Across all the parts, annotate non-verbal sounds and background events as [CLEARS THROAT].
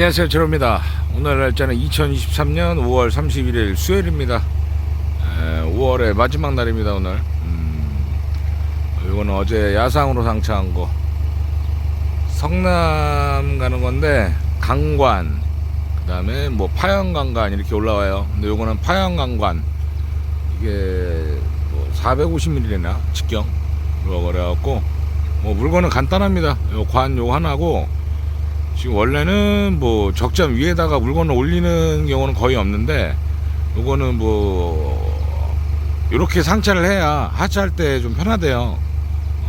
안녕하세요. 제로입니다. 오늘 날짜는 2023년 5월 31일 수요일입니다. 에, 5월의 마지막 날입니다 오늘. 음, 이거는 어제 야상으로 상차한 거. 성남 가는 건데 강관 그 다음에 뭐 파양강관 이렇게 올라와요. 근데 요거는 파양강관. 이게 뭐 450ml나 직경. 그래갖고 뭐 물건은 간단합니다. 요 관 요 하나고 지금 원래는 뭐 적점 위에다가 물건을 올리는 경우는 거의 없는데 요거는 뭐 이렇게 상차를 해야 하차할 때 좀 편하대요.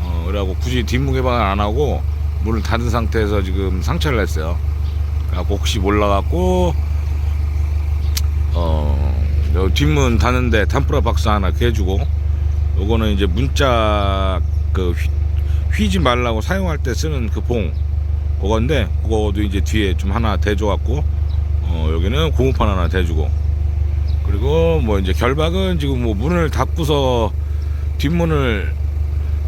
어, 그래갖고 굳이 뒷문 개방을 안 하고 문을 닫은 상태에서 지금 상차를 했어요. 그래갖고 혹시 몰라갖고 어, 요 뒷문 닫는데 탐프라 박스 하나 개주고 요거는 이제 문자 그 휘, 휘지 말라고 사용할 때 쓰는 그 봉. 그건데 그거도 이제 뒤에 좀 하나 대줘갖고 어 여기는 고무판 하나 대주고. 그리고 뭐 이제 결박은 지금 뭐 문을 닫고서 뒷문을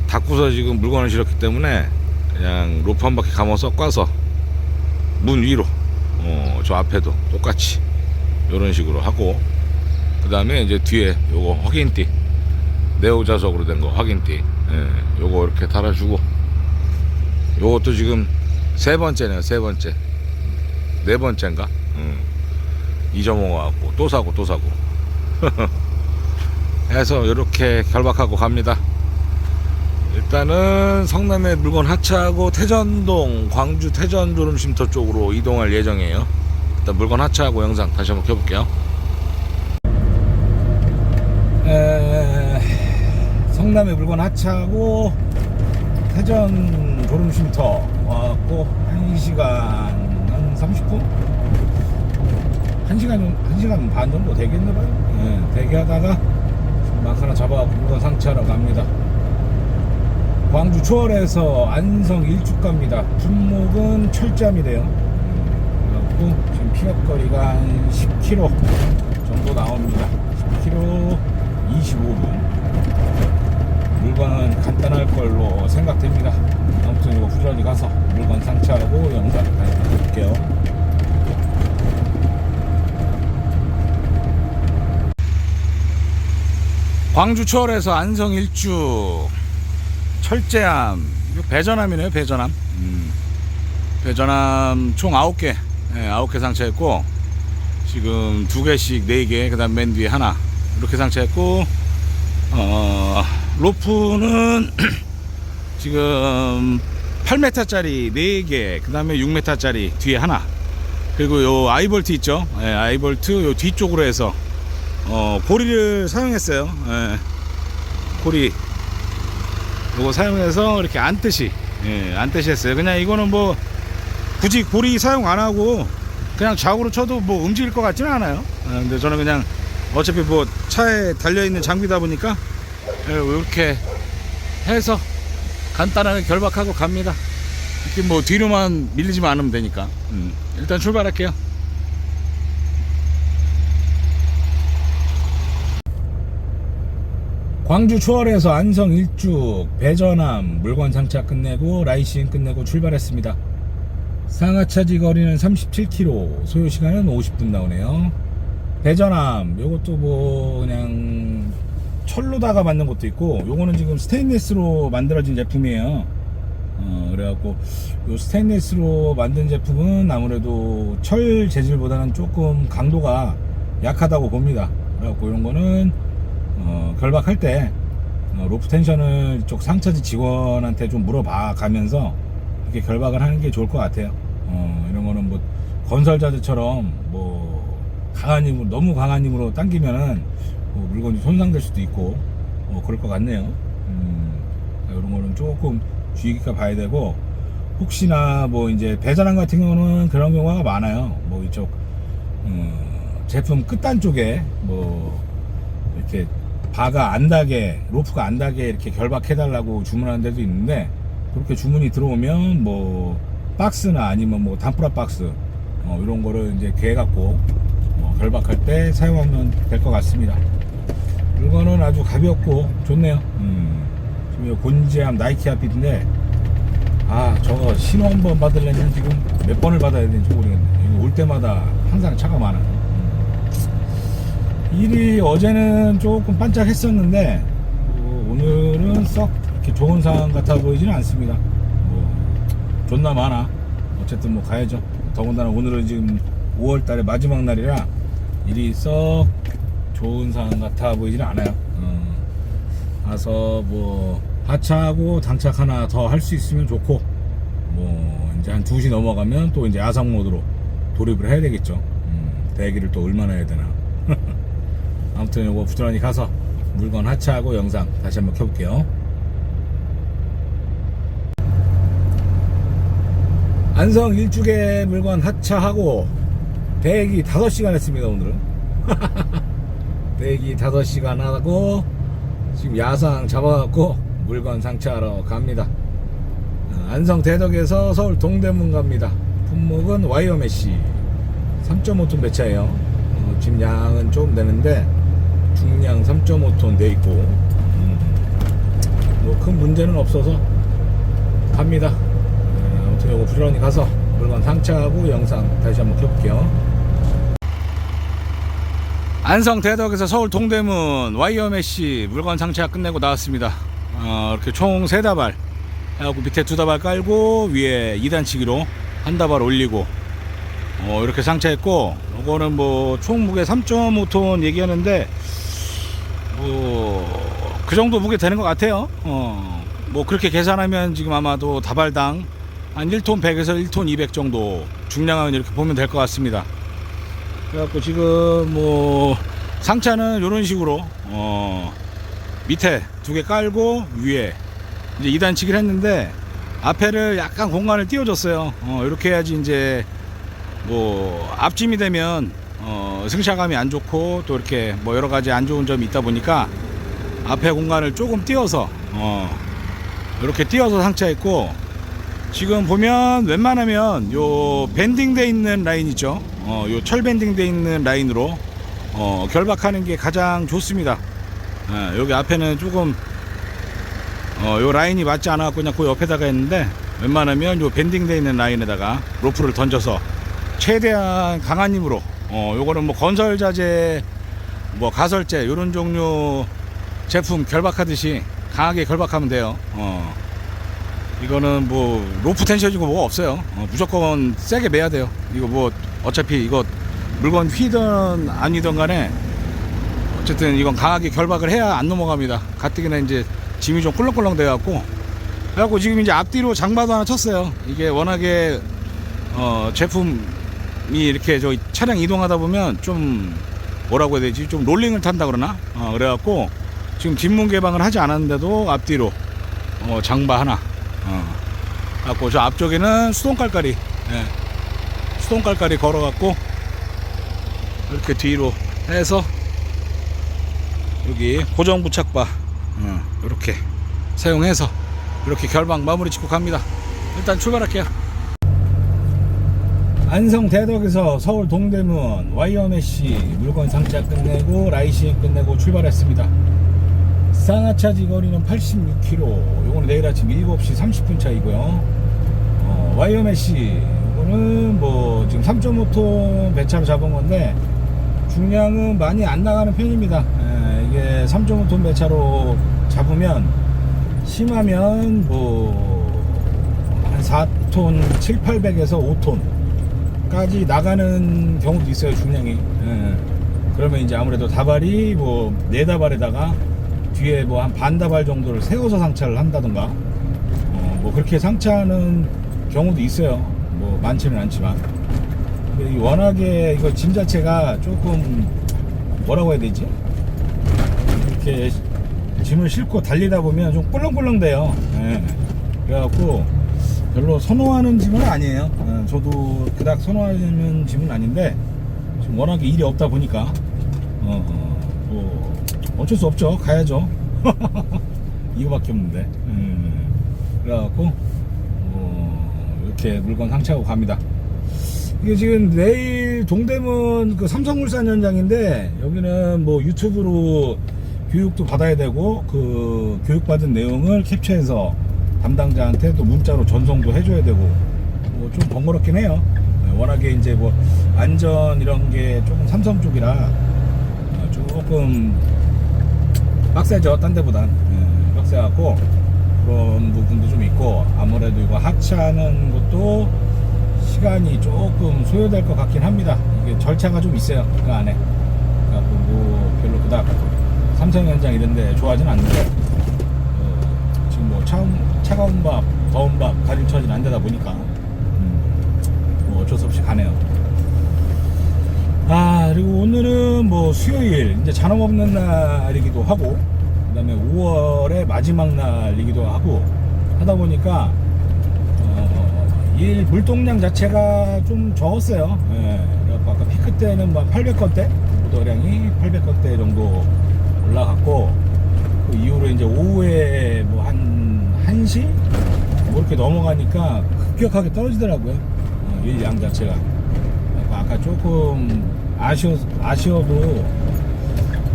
닫고서 지금 물건을 실었기 때문에 그냥 로프 한 바퀴 감아서 꽈서 문 위로 어 저 앞에도 똑같이 이런 식으로 하고 그 다음에 이제 뒤에 요거 확인띠 네오 자석으로 된 거 확인띠 예, 요거 이렇게 달아주고. 요것도 지금 세 번째네요, 세 번째. 네 번째인가? 응. 잊어먹어갖고, 또 사고, 또 사고. [LAUGHS] 해서 이렇게 결박하고 갑니다. 일단은 성남에 물건 하차하고 태전동, 광주 태전 졸음쉼터 쪽으로 이동할 예정이에요. 일단 물건 하차하고 영상 다시 한번 켜볼게요. 에, 성남에 물건 하차하고 태전 졸음쉼터 와갖고 1시간 한 30분? 1시간, 1시간 반 정도 되겠나봐요? 예, 대기하다가 막 하나 잡아갖고 물건 상차하러 갑니다. 광주 초월에서 안성 일축 갑니다. 품목은 철잠이래요. 음, 그래갖고 지금 피업거리가 한 10km 정도 나옵니다. 10km 25분. 물건은 간단할 걸로 생각됩니다. 아무튼 이거 부지런히 가서 물건 상차하고 영상 볼게요. 광주 초월에서 안성 일주. 철제암 배전암이네요 배전암 음. 배전암 총 9개. 네, 9개 상차했고 지금 2개씩 4개 그 다음 맨 뒤에 하나. 이렇게 상차했고 어, 로프는 [CLEARS THROAT] 지금 8m짜리 4개, 그 다음에 6m짜리 뒤에 하나, 그리고 요 아이볼트 있죠? 예, 아이볼트 요 뒤쪽으로 해서, 어, 고리를 사용했어요. 예, 고리. 요거 사용해서 이렇게 안듯이, 예, 안듯이 했어요. 그냥 이거는 뭐, 굳이 고리 사용 안 하고, 그냥 좌우로 쳐도 뭐 움직일 것 같지는 않아요. 예, 근데 저는 그냥 어차피 뭐 차에 달려있는 장비다 보니까 예, 이렇게 해서 간단하게 결박하고 갑니다. 이렇게 뭐 뒤로만 밀리지만 않으면 되니까. 음, 일단 출발할게요. 광주 초월에서 안성 일죽 배전함 물건 상차 끝내고 라이싱 끝내고 출발했습니다. 상하차지 거리는 37km, 소요 시간은 50분 나오네요. 배전함, 요것도 뭐 그냥 철로다가 만든 것도 있고, 요거는 지금 스테인리스로 만들어진 제품이에요. 어, 그래갖고 요 스테인리스로 만든 제품은 아무래도 철 재질보다는 조금 강도가 약하다고 봅니다. 그래갖고 이런 거는 어, 결박할 때 어, 로프 텐션을 이쪽 상차지 직원한테 좀 물어봐 가면서 이렇게 결박을 하는 게 좋을 것 같아요. 어, 이런 거는 뭐 건설자들처럼 뭐 강한 힘으로 너무 강한 힘으로 당기면은 뭐 물건이 손상될 수도 있고 어, 그럴 것 같네요. 음, 이런 거는 조금 주의 깊게 봐야 되고 혹시나 뭐 이제 배전함 같은 경우는 그런 경우가 많아요. 뭐 이쪽 음, 제품 끝단 쪽에 뭐 이렇게 바가 안 닿게 로프가 안 닿게 이렇게 결박해달라고 주문하는 데도 있는데 그렇게 주문이 들어오면 뭐 박스나 아니면 뭐 단프라 박스 어, 이런 거를 이제 개 갖고 어, 결박할 때 사용하면 될 것 같습니다. 물건은 아주 가볍고 좋네요. 음, 지금 이 곤지암 나이키 아핏인데 아 저거 신호 한 번 받으려면 지금 몇 번을 받아야 되는지 모르겠네. 이거 올 때마다 항상 차가 많아. 일이 어제는 조금 반짝했었는데 뭐 오늘은 썩 이렇게 좋은 상황 같아 보이지는 않습니다. 뭐 존나 많아. 어쨌든 뭐 가야죠. 더군다나 오늘은 지금 5월달의 마지막 날이라 일이 썩 좋은 상황 같아 보이지는 않아요. 어, 가서 뭐 하차하고 장착 하나 더 할 수 있으면 좋고 뭐 이제 한 2시 넘어가면 또 이제 야상 모드로 돌입을 해야 되겠죠. 음, 대기를 또 얼마나 해야 되나. [LAUGHS] 아무튼 요거 부지런히 가서 물건 하차하고 영상 다시 한번 켜볼게요. 안성 일주개 물건 하차하고 대기 5시간 했습니다 오늘은. [LAUGHS] 대기 5시간 하고 지금 야상 잡아갖고 물건 상차하러 갑니다. 어, 안성 대덕에서 서울 동대문 갑니다. 품목은 와이어메시 3.5톤 배차예요. 어, 지금 양은 좀 되는데 중량 3.5톤 돼 있고 뭐큰 문제는 없어서 갑니다. 어, 아무튼 요거 부지런히 가서 물건 상차하고 영상 다시 한번 켜볼게요 안성 대덕에서 서울 동대문 와이어 메시 물건 상차 끝내고 나왔습니다. 어, 이렇게 총 세 다발 해갖고 밑에 두 다발 깔고 위에 2단치기로 한 다발 올리고 어, 이렇게 상차했고 이거는 뭐 총 무게 3.5톤 얘기하는데 뭐 그 정도 무게 되는 것 같아요. 어, 뭐 그렇게 계산하면 지금 아마도 다발당 한 1톤 100에서 1톤 200 정도 중량은 이렇게 보면 될 것 같습니다. 그래갖고 지금 뭐 상차는 이런 식으로 어 밑에 두 개 깔고 위에 이제 2단치기를 했는데 앞에를 약간 공간을 띄워줬어요. 어 이렇게 해야지 이제 뭐 앞짐이 되면 어 승차감이 안 좋고 또 이렇게 뭐 여러 가지 안 좋은 점이 있다 보니까 앞에 공간을 조금 띄워서 어 이렇게 띄워서 상차했고 지금 보면 웬만하면 요 밴딩돼 있는 라인 있죠. 어, 요철 밴딩돼 있는 라인으로 어, 결박하는 게 가장 좋습니다. 예, 여기 앞에는 조금 어, 요 라인이 맞지 않아 갖고 그냥 그 옆에다가 했는데 웬만하면 요 밴딩돼 있는 라인에다가 로프를 던져서 최대한 강한 힘으로 어, 요거는 뭐 건설 자재 뭐 가설재 요런 종류 제품 결박하듯이 강하게 결박하면 돼요. 어. 이거는 뭐 로프 텐션이고 뭐가 없어요. 어, 무조건 세게 매야 돼요. 이거 뭐 어차피 이거 물건 휘든 아니든 간에 어쨌든 이건 강하게 결박을 해야 안 넘어갑니다. 가뜩이나 이제 짐이 좀 꿀렁꿀렁 돼갖고 그래갖고 지금 이제 앞뒤로 장바도 하나 쳤어요. 이게 워낙에 어, 제품이 이렇게 저 차량 이동하다 보면 좀 뭐라고 해야 되지? 좀 롤링을 탄다 그러나? 어, 그래갖고 지금 뒷문 개방을 하지 않았는데도 앞뒤로 어, 장바 하나 어. 갖고 저 앞쪽에는 수동 깔깔이. 예. 수동 깔깔이 걸어갖고 이렇게 뒤로 해서 여기 고정 부착바. 어, 이렇게 사용해서 이렇게 결방 마무리 짓고 갑니다. 일단 출발할게요. 안성 대덕에서 서울 동대문 와이어메시 물건 상차 끝내고 라이싱 끝내고 출발했습니다 쌍하차지 거리는 86km 요거는 내일 아침 7시 30분 차이고요. 어, 와이어메시. 이거는 뭐 지금 3.5톤 배차로 잡은 건데 중량은 많이 안 나가는 편입니다. 에, 이게 3.5톤 배차로 잡으면 심하면 뭐 한 4톤 7, 800에서 5톤까지 나가는 경우도 있어요 중량이. 에, 그러면 이제 아무래도 다발이 뭐네 다발에다가 뒤에 뭐 한 반다발 정도를 세워서 상차를 한다던가. 어, 뭐 그렇게 상차하는 경우도 있어요. 뭐 많지는 않지만. 근데 이 워낙에 이거 짐 자체가 조금 뭐라고 해야 되지? 이렇게 짐을 싣고 달리다 보면 좀 꿀렁꿀렁 돼요. 예. 그래갖고 별로 선호하는 짐은 아니에요. 예, 저도 그닥 선호하는 짐은 아닌데 지금 워낙에 일이 없다 보니까. 어, 어, 뭐 어쩔 수 없죠. 가야죠. [LAUGHS] 이거밖에 없는데. 음, 그래갖고 어, 이렇게 물건 상차하고 갑니다. 이게 지금 내일 동대문 그 삼성물산 현장인데 여기는 뭐 유튜브로 교육도 받아야 되고 그 교육받은 내용을 캡처해서 담당자한테 또 문자로 전송도 해줘야 되고 뭐 좀 번거롭긴 해요. 예, 워낙에 이제 뭐 안전 이런 게 조금 삼성 쪽이라 어, 조금 빡세죠 딴 데보단. 예, 빡세갖고 그런 부분도 좀 있고 아무래도 이거 하차하는 것도 시간이 조금 소요될 것 같긴 합니다. 이게 절차가 좀 있어요 그 안에. 그래갖고 뭐 별로 그닥 삼성 현장 이런데 좋아하진 않는데 어, 지금 뭐 차운, 차가운 밥 더운 밥 처리는 안 되다 보니까 음, 뭐 어쩔 수 없이 가네요 아 그리고 오늘은 뭐 수요일 이제 잔업 없는 날이기도 하고 그 다음에 5월의 마지막 날이기도 하고 하다 보니까 어, 일 물동량 자체가 좀 적었어요. 예, 그래갖고 아까 피크 때는 뭐 800건대 보도량이 800건대 정도 올라갔고 그 이후로 이제 오후에 뭐 한 1시 뭐 이렇게 넘어가니까 급격하게 떨어지더라고요. 어, 일양 자체가. 그래갖고 아까 조금 아쉬워, 아쉬워도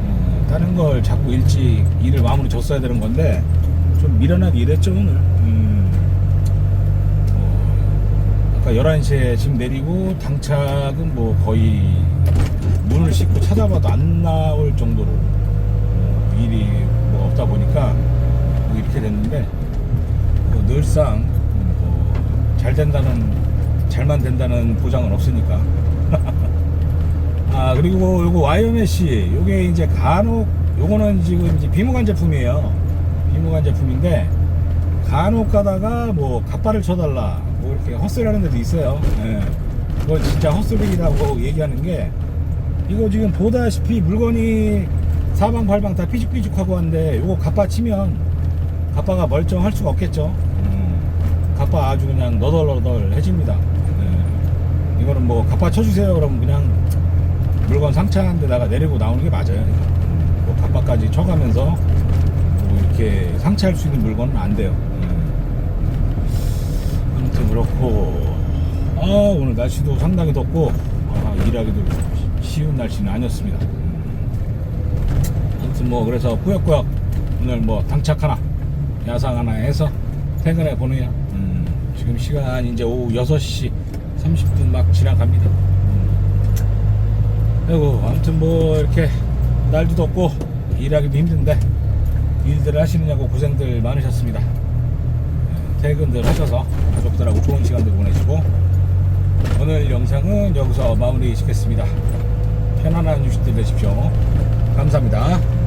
어, 다른 걸 자꾸 일찍 일을 마무리 줬어야 되는 건데 좀 미련하게 일했죠 오늘. 음, 어, 아까 11시에 집 내리고 당착은 뭐 거의 문을 씻고 찾아봐도 안 나올 정도로 어, 일이 뭐 없다 보니까 뭐 이렇게 됐는데 뭐 늘상 음, 뭐잘 된다는 잘만 된다는 보장은 없으니까 [LAUGHS] 아 그리고 요거 와이어메시 요게 이제 간혹 요거는 지금 이제 비무관 제품이에요 비무관 제품인데 간혹 가다가 뭐 갑바를 쳐달라 뭐 이렇게 헛소리하는 데도 있어요 예. 그건 진짜 헛소리라고 얘기하는 게 이거 지금 보다시피 물건이 사방팔방 다 삐죽삐죽하고 한데 요거 갑바 치면 갑바가 멀쩡할 수가 없겠죠 음, 갑바 아주 그냥 너덜너덜해집니다 예. 이거는 뭐 갑바 쳐주세요 그러면 그냥 물건 상차한 데다가 내리고 나오는 게 맞아요. 뭐 갑바까지 쳐가면서 뭐 이렇게 상차할 수 있는 물건은 안 돼요. 예. 아무튼 그렇고 아 오늘 날씨도 상당히 덥고 아, 일하기도 쉬운 날씨는 아니었습니다. 아무튼 뭐 그래서 꾸역꾸역 오늘 뭐 당착 하나 야상 하나 해서 퇴근해 보내야 음, 지금 시간 이제 오후 6시 30분 막 지나갑니다. 아이고 아무튼 뭐 이렇게 날도 덥고 일하기도 힘든데 일들을 하시느냐고 고생들 많으셨습니다. 네, 퇴근들 하셔서 가족들하고 좋은 시간들 보내시고 오늘 영상은 여기서 마무리 짓겠습니다. 편안한 휴식들 되십시오. 감사합니다